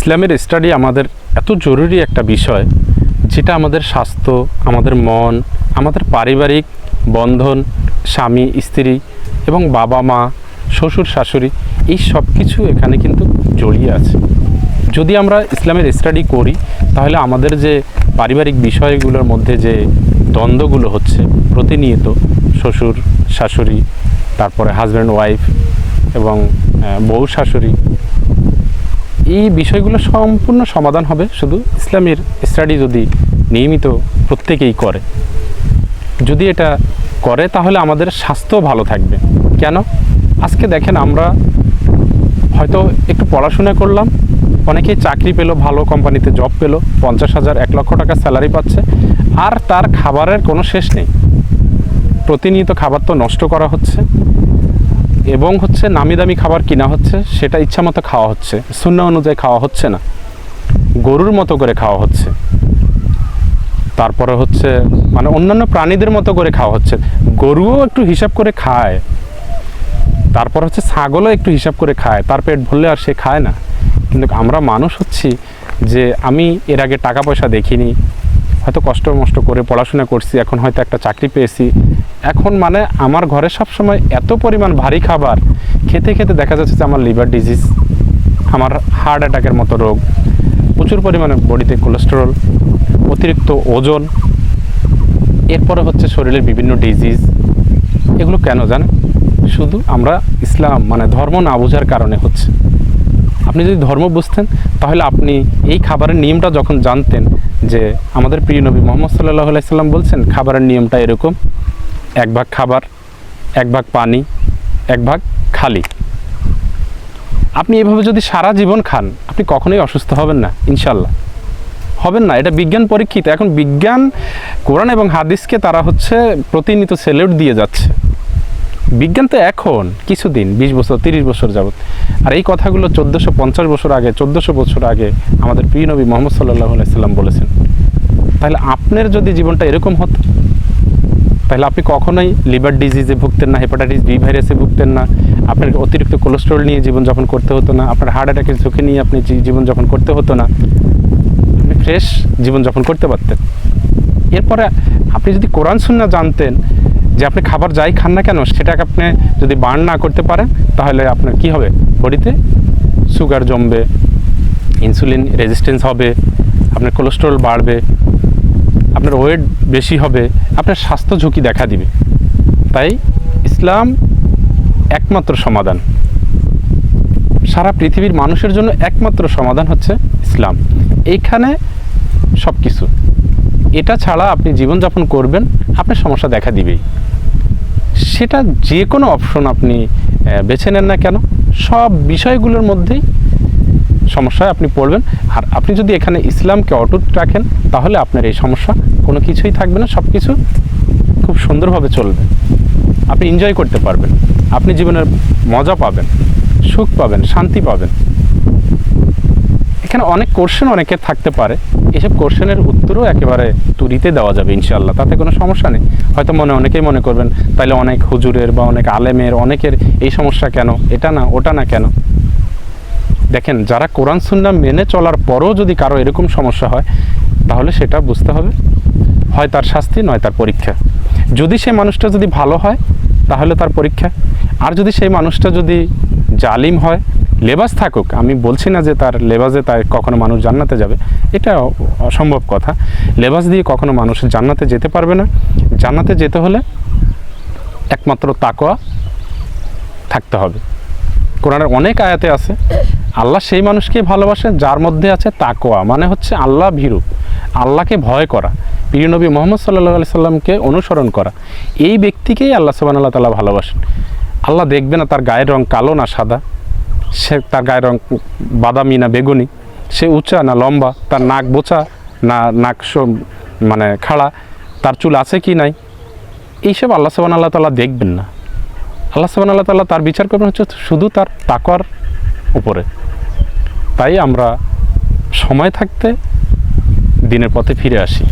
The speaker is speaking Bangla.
ইসলামের স্টাডি আমাদের এত জরুরি একটা বিষয়, যেটা আমাদের স্বাস্থ্য, আমাদের মন, আমাদের পারিবারিক বন্ধন, স্বামী, স্ত্রী এবং বাবা মা, শ্বশুর, শাশুড়ি, এই সব কিছু এখানে কিন্তু জড়িয়ে আছে। যদি আমরা ইসলামের স্টাডি করি, তাহলে আমাদের যে পারিবারিক বিষয়গুলোর মধ্যে যে দ্বন্দ্বগুলো হচ্ছে, প্রতিনিয়ত শ্বশুর, শাশুড়ি, তারপরে হাজব্যান্ড ওয়াইফ এবং বউ, শাশুড়ি এই বিষয়গুলো সম্পূর্ণ সমাধান হবে। শুধু ইসলামের স্টাডি যদি নিয়মিত প্রত্যেকেই করে। যদি এটা করে, তাহলে আমাদের স্বাস্থ্য ভালো থাকবে। কেন? আজকে দেখেন আমরা হয়তো একটু পড়াশোনা করলাম, অনেকেই চাকরি পেল, ভালো কোম্পানিতে জব পেল, পঞ্চাশ হাজার, এক লক্ষ টাকা স্যালারি পাচ্ছে, আর তার খাবারের কোনো শেষ নেই। প্রতিনিয়ত খাবার তো নষ্ট করা হচ্ছে। এবং হচ্ছে নামি দামি খাবার কিনা হচ্ছে, সেটা ইচ্ছা মতো খাওয়া হচ্ছে। শূন্য অনুযায়ী খাওয়া হচ্ছে না। গরুর মতো করে খাওয়া হচ্ছে। তারপরে হচ্ছে মানে অন্যান্য প্রাণীদের মতো করে খাওয়া হচ্ছে। গরুও একটু হিসাব করে খায়। তারপর হচ্ছে ছাগলও একটু হিসাব করে খায়। তার পেট ভরলে আর সে খায় না। কিন্তু আমরা মানুষ হচ্ছি যে আমি এর আগে টাকা পয়সা দেখিনি। হয়তো কষ্ট মষ্ট করে পড়াশোনা করছি, এখন হয়তো একটা চাকরি পেয়েছি। এখন মানে আমার ঘরে সবসময় এত পরিমাণ ভারী খাবার, খেতে খেতে দেখা যাচ্ছে যে আমার লিভার ডিজিজ, আমার হার্ট অ্যাটাকের মতো রোগ, প্রচুর পরিমাণে বডিতে কোলেস্টেরল, অতিরিক্ত ওজন, এরপরে হচ্ছে শরীরের বিভিন্ন ডিজিজ। এগুলো কেন জানেন? শুধু আমরা ইসলাম মানে ধর্ম না বোঝার কারণে হচ্ছে। আপনি যদি ধর্ম বুঝতেন, তাহলে আপনি এই খাবারের নিয়মটা যখন জানতেন যে আমাদের প্রিয় নবী মোহাম্মদ সাল্লাহ আলাইসাল্লাম বলছেন, খাবারের নিয়মটা এরকম এক ভাগ খাবার, এক ভাগ পানি, এক ভাগ খালি। আপনি এভাবে যদি সারা জীবন খান, আপনি কখনোই অসুস্থ হবেন না ইনশাল্লাহ হবেন না, এটা বিজ্ঞান পরীক্ষিত। এখন বিজ্ঞান, কোরআন এবং হাদিসকে তারা হচ্ছে প্রতিনিয়ত সেলিউট দিয়ে যাচ্ছে। বিজ্ঞান তো এখন, কিছুদিন, বিশ বছর, তিরিশ বছর যাবত আর এই কথাগুলো চোদ্দোশো পঞ্চাশ বছর আগে, চোদ্দোশো বছর আগে আমাদের প্রিয় নবী মোহাম্মদ সাল্লাহ সাল্লাম বলেছেন। তাহলে আপনার যদি জীবনটা এরকম হতো তাহলে আপনি কখনোই লিভার ডিজিজে ভুগতেন না হেপাটাইটিস বি ভাইরাসে ভুগতেন না আপনার অতিরিক্ত কোলেস্ট্রল নিয়ে জীবনযাপন করতে হতো না আপনার হার্ট অ্যাটাকের ঝুঁকি নিয়ে আপনি জীবনযাপন করতে হতো না আপনি ফ্রেশ জীবনযাপন করতে পারতেন এরপরে আপনি যদি কোরআন সুন্না জানতেন যে আপনি খাবার যাই খান না কেন সেটাকে আপনি যদি বার্ন না করতে পারেন তাহলে আপনার কি হবে বডিতে সুগার জমবে ইনসুলিন রেজিস্ট্যান্স হবে আপনার কোলেস্ট্রল বাড়বে আপনার ওয়েট বেশি হবে, আপনার স্বাস্থ্য ঝুঁকি দেখা দিবে। তাই ইসলাম একমাত্র সমাধান। সারা পৃথিবীর মানুষের জন্য একমাত্র সমাধান হচ্ছে ইসলাম। এইখানে সব কিছু এটা ছাড়া আপনি জীবনযাপন করবেন, আপনার সমস্যা দেখা দিবেই। সেটা যে কোনো অপশন আপনি বেছে নেন না কেন, সব বিষয়গুলোর মধ্যেই সমস্যায় আপনি পড়বেন। আর আপনি যদি এখানে ইসলামকে অটুট রাখেন, তাহলে আপনার এই সমস্যা কোনো কিছুই থাকবে না সব কিছু খুব সুন্দরভাবে চলবে। আপনি এনজয় করতে পারবেন। আপনি জীবনের মজা পাবেন, সুখ পাবেন, শান্তি পাবেন। এখানে অনেক কোশ্চেন অনেকের থাকতে পারে। এসব কোশ্চেনের উত্তরও একেবারে তুরিতে দেওয়া যাবে ইনশাল্লাহ তাতে কোনো সমস্যা নেই। হয়তো মনে অনেকেই মনে করবেন, তাইলে অনেক হুজুরের বা অনেক আলেমের, অনেকের এই সমস্যা কেন, এটা না, ওটা না কেন? দেখেন, যারা কোরআন সুন্না মেনে চলার পরও যদি কারও এরকম সমস্যা হয়, তাহলে সেটা বুঝতে হবে। হয় তার শাস্তি, নয় তার পরীক্ষা। যদি সেই মানুষটা যদি ভালো হয়, তাহলে তার পরীক্ষা। আর যদি সেই মানুষটা যদি জালিম হয়, লেবাস থাকুক, আমি বলছি না যে তার লেবাসে তার কখনো মানুষ জান্নাতে যাবে, এটা অসম্ভব কথা। লেবাস দিয়ে কখনো মানুষ জান্নাতে যেতে পারবে না। জান্নাতে যেতে হলে একমাত্র তাকোয়া থাকতে হবে। কোরআনের অনেক আয়াতে আছে, আল্লাহ সেই মানুষকে ভালোবাসে যার মধ্যে আছে তাকোয়া মানে হচ্ছে আল্লাহ ভীরু, আল্লাহকে ভয় করা, প্রিয় নবী মোহাম্মদ সাল্লাহ আলি সাল্লামকে অনুসরণ করা, এই ব্যক্তিকেই আল্লাহ সুবান আল্লাহ তালা ভালোবাসেন। আল্লাহ দেখবে না তার গায়ের রং কালো না সাদা, সে তার গায়ের রং বাদামি না বেগুনি, সে উঁচা না লম্বা, তার নাক বোচা না নাক মানে খাড়া, তার চুল আছে কি নাই, এইসব আল্লাহ সুবান আল্লাহ তালা দেখবেন না। আল্লাহ সাবান আল্লাহ তাল্লাহ তার বিচার করবেন হচ্ছে শুধু তার তাকর উপরে। তাই আমরা সময় থাকতে দিনের পথে ফিরে আসি।